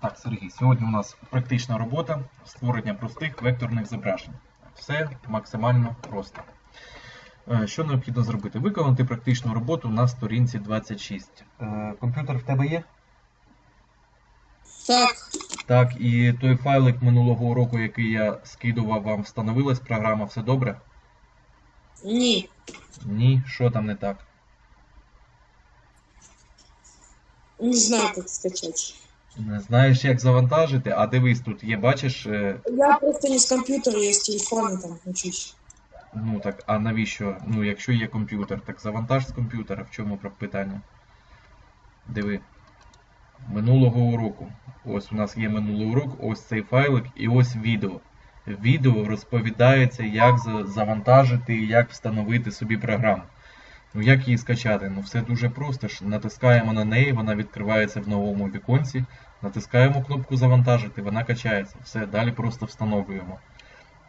Так, Сергій, сьогодні у нас практична робота створення простих векторних зображень. Все максимально просто. Е, Що необхідно зробити? Виконати практичну роботу на сторінці 26. Е, Комп'ютер в тебе є? Так, Так, і той файлик минулого уроку, який я скидував вам, встановилась програма, все добре? ні. Ні, що там не так? Не знаю, как скачать. Не знаєш, як завантажити, а дивись, тут є, бачиш, е, Я просто не с компьютера, я с телефона там учусь. Ну так, а навіщо? Ну, якщо є комп'ютер, так завантаж з комп'ютера. В чому питання? Диви. Минулого уроку. Ось у нас є минулий урок, ось цей файлик і ось відео. Відео розповідається, як завантажити і як встановити собі програму. Ну, як її скачати? Ну, все дуже просто. Натискаємо на неї, вона відкривається в новому віконці. Натискаємо кнопку завантажити, вона качається. Все, далі просто встановлюємо.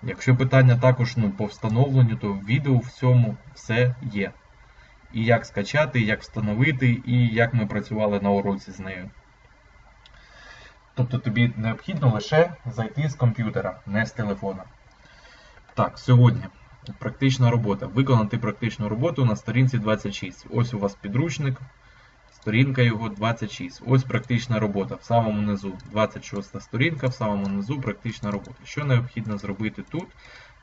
Якщо питання також ну, по встановленню, то відео в цьому все є. І як скачати, і як встановити, і як ми працювали на уроці з нею. Тобто тобі необхідно лише зайти з комп'ютера, не з телефона. Так, сьогодні практична робота. Виконати практичну роботу на сторінці 26. Ось у вас підручник, сторінка його 26. Ось практична робота в самому низу. 26 сторінка, в самому низу практична робота. Що необхідно зробити тут?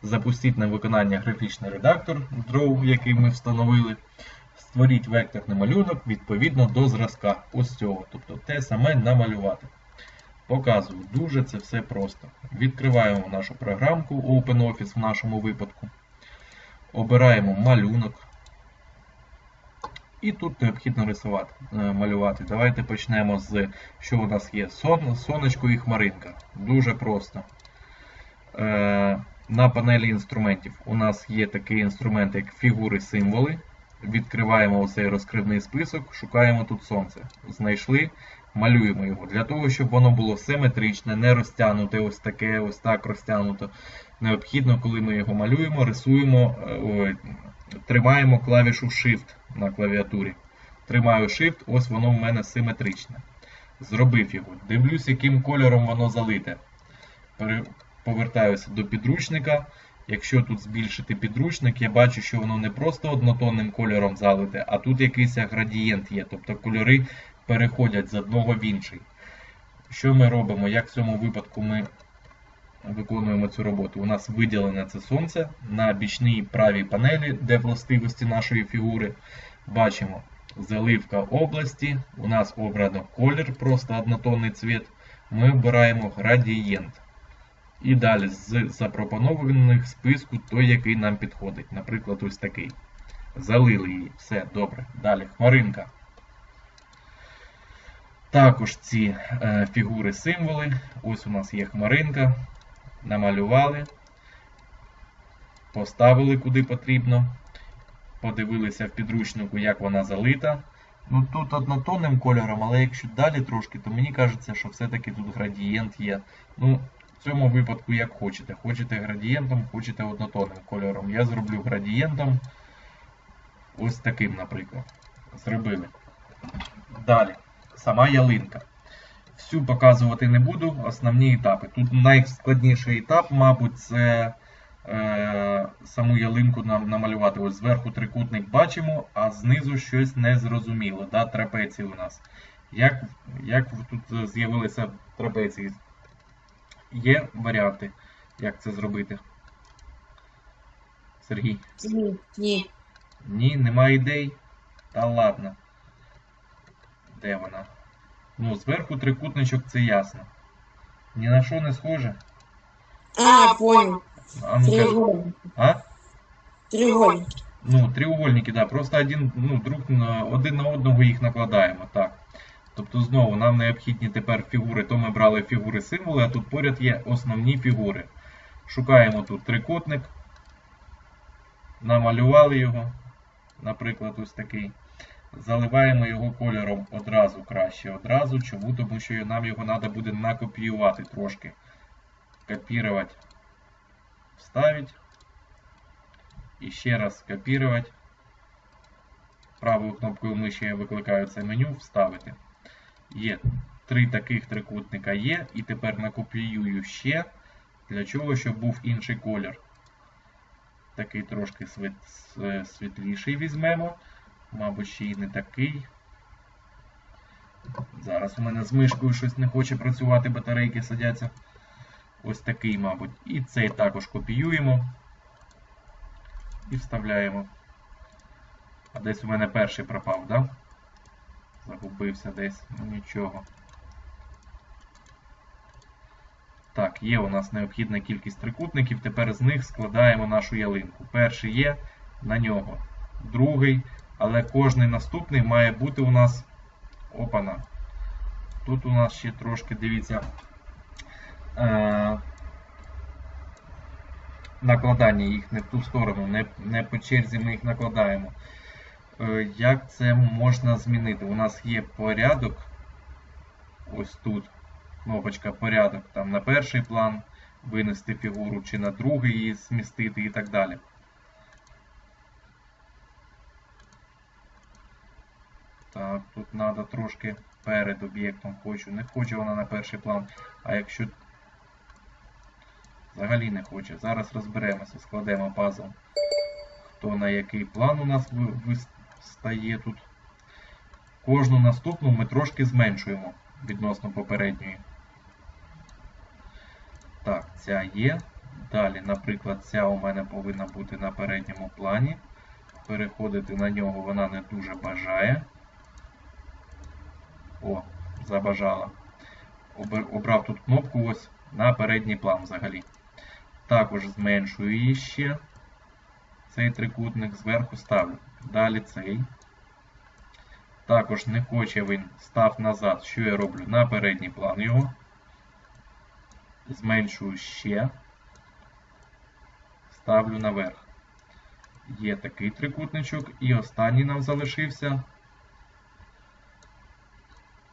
Запустіть на виконання графічний редактор Draw, який ми встановили. Створіть векторний малюнок відповідно до зразка. Ось цього. Тобто те саме намалювати. Показую, дуже це все просто. Відкриваємо нашу програмку OpenOffice в нашому випадку. Обираємо малюнок. І тут необхідно рисувати, е, малювати. Давайте почнемо з, що у нас є сон, сонечко і хмаринка. Дуже просто. Е, на панелі інструментів у нас є такий інструмент, як фігури символи. Відкриваємо оцей розкривний список, шукаємо тут сонце. Знайшли, малюємо його. Для того, щоб воно було симетричне, не розтягнуте, ось таке, ось так розтягнуто. Необхідно, коли ми його малюємо, рисуємо, е, тримаємо клавішу Shift на клавіатурі. Тримаю Shift, ось воно в мене симетричне. Зробив його. Дивлюсь, яким кольором воно залите. Повертаюся до підручника. Якщо тут збільшити підручник, я бачу, що воно не просто однотонним кольором залите, а тут якийсь градієнт є. Тобто кольори переходять з одного в інший. Що ми робимо? Як в цьому випадку ми виконуємо цю роботу? У нас виділене це сонце на бічній правій панелі, де властивості нашої фігури. Бачимо заливка області. У нас обрано колір, просто однотонний цвіт. Ми обираємо градієнт. І далі з запропонованих списку той, який нам підходить. Наприклад, ось такий. Залили її. Все, добре. Далі хмаринка. Також ці е, фігури символи. Ось у нас є хмаринка. Намалювали. Поставили куди потрібно. Подивилися в підручнику, як вона залита. Ну тут однотонним кольором, але якщо далі трошки, то мені кажеться, що все-таки тут градієнт є. Ну, в цьому випадку як хочете. Хочете градієнтом, хочете однотонним кольором. Я зроблю градієнтом ось таким, наприклад. Зробили. Далі. Сама ялинка. Всю показувати не буду, основні етапи. Тут найскладніший етап, мабуть, це е, саму ялинку нам намалювати. Ось зверху трикутник бачимо, а знизу щось незрозуміло. Да? Трапеції у нас. Як, як тут з'явилися трапеції? Є варіанти, як це зробити? Сергій? Ні, ні. Ні, немає ідей. Та ладно. Де вона? Ну, зверху трикутничок це ясно. Ні на що не схоже. А, понял. А ну кажи. Треугольник. А? Треугольник. Ну, треугольники, да. Просто один, ну, друг на один на одного їх накладаємо. Так. Тобто знову нам необхідні тепер фігури. То ми брали фігури символи, а тут поряд є основні фігури. Шукаємо тут трикутник. Намалювали його. Наприклад, ось такий. Заливаємо його кольором одразу краще. Одразу. Чому? Тому що нам його треба буде накопіювати трошки. Копірувати. Вставить. І ще раз копірувати. Правою кнопкою миші я викликаю це меню, вставити. Є. три таких трикутника є, і тепер накопіюю ще, для чого, щоб був інший колір. Такий трошки світ, світліший візьмемо. Мабуть, ще й не такий. Зараз у мене з мишкою щось не хоче працювати, батарейки садяться. Ось такий, мабуть. І цей також копіюємо і вставляємо. А десь у мене перший пропав, да? Загубився десь, ну нічого. Так, є у нас необхідна кількість трикутників. Тепер з них складаємо нашу ялинку. Перший є на нього, другий, але кожний наступний має бути у нас. Опана. Тут у нас ще трошки, дивіться, е, накладання їх не в ту сторону, не, не по черзі ми їх накладаємо. Е, Як це можна змінити? У нас є порядок. Ось тут. Кнопочка порядок. Там на перший план винести фігуру, чи на другий її змістити і так далі. Так, тут треба трошки перед об'єктом хочу. Не хоче вона на перший план. А якщо взагалі не хоче. Зараз розберемося, складемо пазл. Хто на який план у нас вистає тут. Кожну наступну ми трошки зменшуємо відносно попередньої. Так, ця є. Далі, наприклад, ця у мене повинна бути на передньому плані. Переходити на нього вона не дуже бажає. О, забажала. Обрав тут кнопку ось на передній план взагалі. Також зменшую її ще. Цей трикутник зверху ставлю. Далі цей. Також не хоче він став назад. Що я роблю? На передній план його. Зменшую ще. Ставлю наверх. Є такий трикутничок. І останній нам залишився.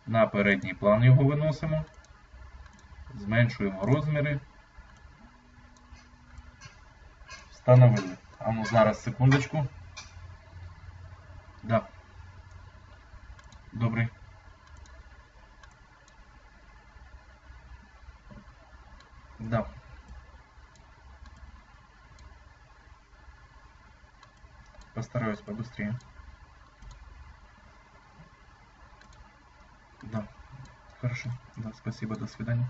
На передній план його виносимо. Зменшуємо розміри. Встановили. А ну зараз секундочку. Да. Добрий. Да. Постараюсь побыстрее. Да. Хорошо. Да, спасибо, до свидания.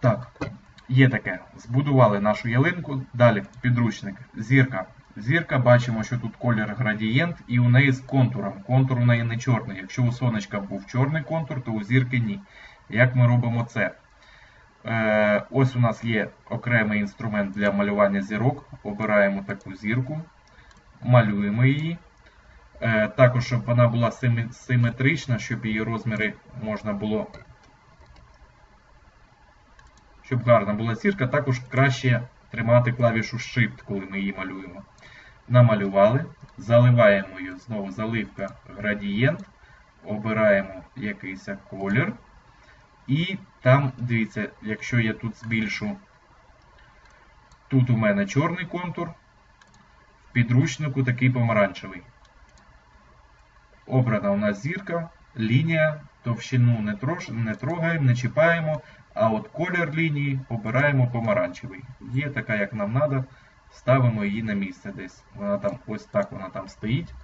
Так, є таке. Збудували нашу ялинку. Далі підручник. Зірка. Зірка, бачимо, що тут колір градієнт, і у неї з контуром. Контур у неї не чорний. Якщо у сонечка був чорний контур, то у зірки ні. Як ми робимо це? Е, ось у нас є окремий інструмент для малювання зірок. Обираємо таку зірку, малюємо її. Е, також, щоб вона була симе- симетрична, щоб її розміри можна було. Щоб гарна була зірка, також краще тримати клавішу Shift, коли ми її малюємо. Намалювали, заливаємо її знову заливка градієнт, обираємо якийсь колір. І там, дивіться, якщо я тут збільшу, тут у мене чорний контур, в підручнику такий помаранчевий. Обрана у нас зірка, лінія, товщину не, трош, не трогаємо, не чіпаємо, а от колір лінії обираємо помаранчевий. Є така, як нам треба, ставимо її на місце десь. Вона там ось так вона там стоїть.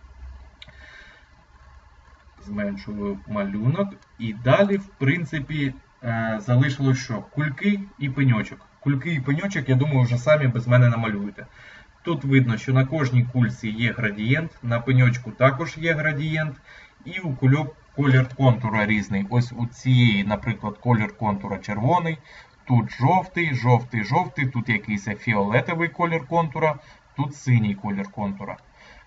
Зменшую малюнок. І далі, в принципі, е, залишилось що? Кульки і пеньочок. Кульки і пеньочок, я думаю, вже самі без мене намалюєте. Тут видно, що на кожній кульці є градієнт, на пеньочку також є градієнт, і у кульок колір контура різний. Ось у цієї, наприклад, колір контура червоний, тут жовтий, жовтий, жовтий, тут якийсь фіолетовий колір контура, тут синій колір контура.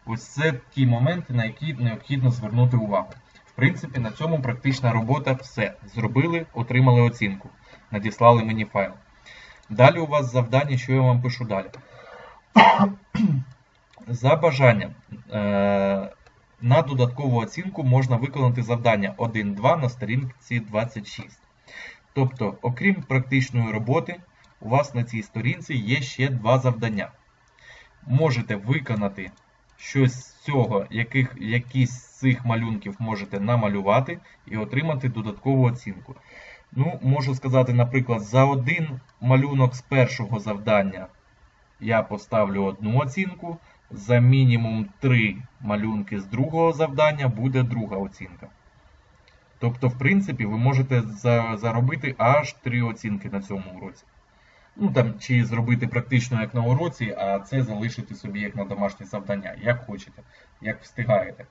Ось це ті моменти, на які необхідно звернути увагу. В принципі, на цьому практична робота все. Зробили, отримали оцінку. Надіслали мені файл. Далі у вас завдання, що я вам пишу далі. За бажанням е, на додаткову оцінку можна виконати завдання 1-2 на сторінці 26. Тобто, окрім практичної роботи, у вас на цій сторінці є ще два завдання. Можете виконати щось з цього яких, якісь з цих малюнків можете намалювати і отримати додаткову оцінку. Ну, можу сказати, наприклад, за один малюнок з першого завдання я поставлю одну оцінку, за мінімум 3 малюнки з другого завдання буде друга оцінка. Тобто, в принципі, ви можете за- заробити аж 3 оцінки на цьому уроці. Ну там чи зробити практично як на уроці, а це залишити собі як на домашнє завдання, як хочете, як встигаєте.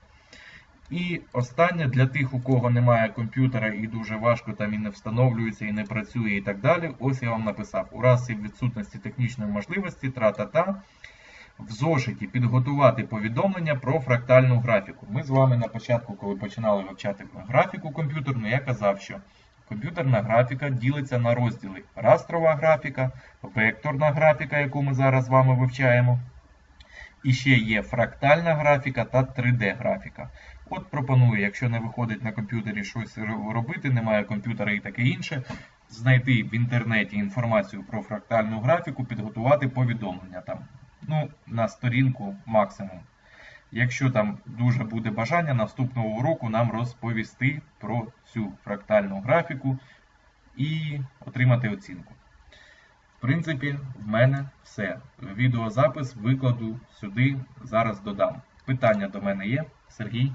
І останнє для тих, у кого немає комп'ютера і дуже важко там і не встановлюється, і не працює, і так далі. Ось я вам написав: у разі відсутності технічної можливості, тра-та-та, в зошиті підготувати повідомлення про фрактальну графіку. Ми з вами на початку, коли починали вивчати графіку комп'ютерну, я казав, що комп'ютерна графіка ділиться на розділи растрова графіка, векторна графіка, яку ми зараз з вами вивчаємо. І ще є фрактальна графіка та 3D графіка. От пропоную, якщо не виходить на комп'ютері щось робити, немає комп'ютера і таке інше, знайти в інтернеті інформацію про фрактальну графіку, підготувати повідомлення там. Ну, на сторінку максимум. Якщо там дуже буде бажання, наступного уроку нам розповісти про цю фрактальну графіку і отримати оцінку. В принципі, в мене все. Відеозапис викладу сюди, зараз додам. Питання до мене є. Сергій?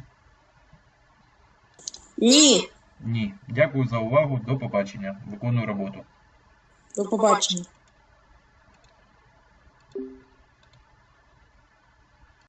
Ні. Ні. Дякую за увагу. До побачення. Виконую роботу. До побачення.